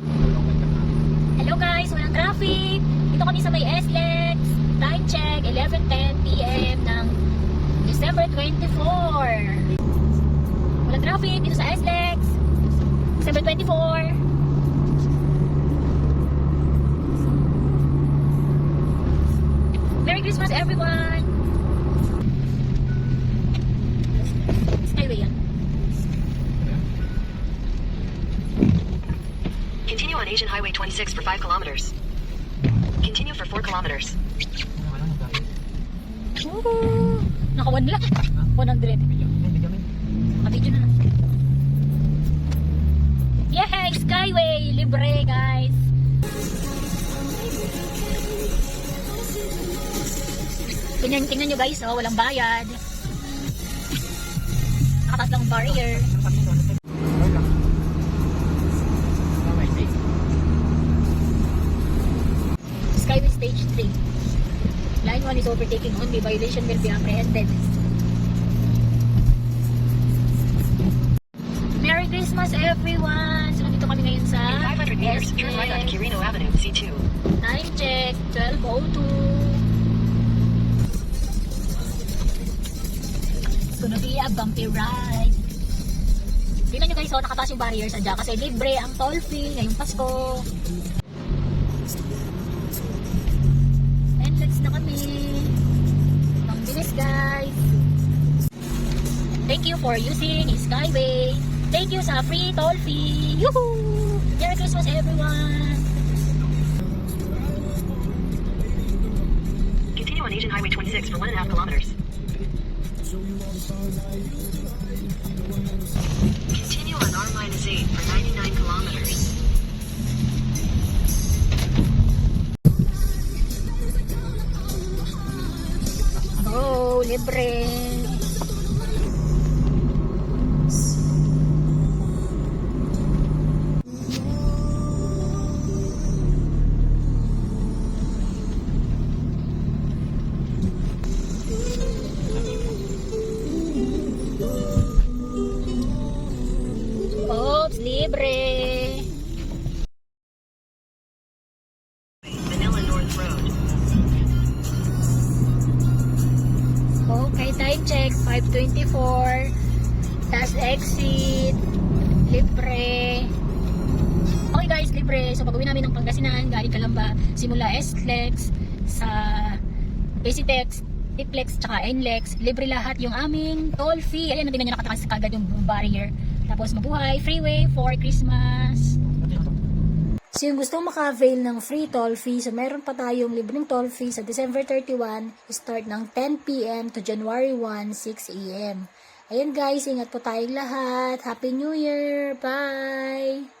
Hello guys, walang traffic. Dito kami sa may SLEX. Time check, 11.10 p.m. ng December 24. Walang traffic dito sa SLEX. December 24. Merry Christmas everyone! Asian Highway 26 for 5 kilometers. Continue for 4 kilometers. Woohoo! Naka-1 lang. 100. Kabidyo na lang. Yay! Skyway! Libre, guys! Tingnan, tingnan nyo guys, oh, walang bayad. Nakatas lang ang barrier. 1 is overtaking only. Violation will be apprehended. Merry Christmas everyone! So nandito kami ngayon sa In 500 meters, turn right on. Quirino Avenue, C2. Time check, 12.02. It's gonna be a bumpy ride. Tingnan nyo guys, oh, nakataas yung barriers sadya kasi libre ang toll fee ngayong Pasko. And let's na kami. Ang bilis guys. Thank you for using Skyway. Thank you sa free toll fee. Yuhu! Merry Christmas everyone! Continue on Asian Highway 26 for 1.5 kilometers. Libre. Oops, libre. Check, 524. Last exit. Libre. Okay guys, libre. So pag-uwi namin ng Pangasinan, galing Kalamba, simula SLEX sa Basitex, Tiplex, tsaka NLEX. Libre lahat yung aming toll fee. Ayan, natin nyo nakatakas kagad yung barrier. Tapos mabuhay, freeway for Christmas. So yung gusto maka-avail ng free toll fee, so meron pa tayong libreng toll fee sa December 31, start ng 10pm to January 1, 6am. Ayan guys, ingat po tayong lahat. Happy New Year! Bye!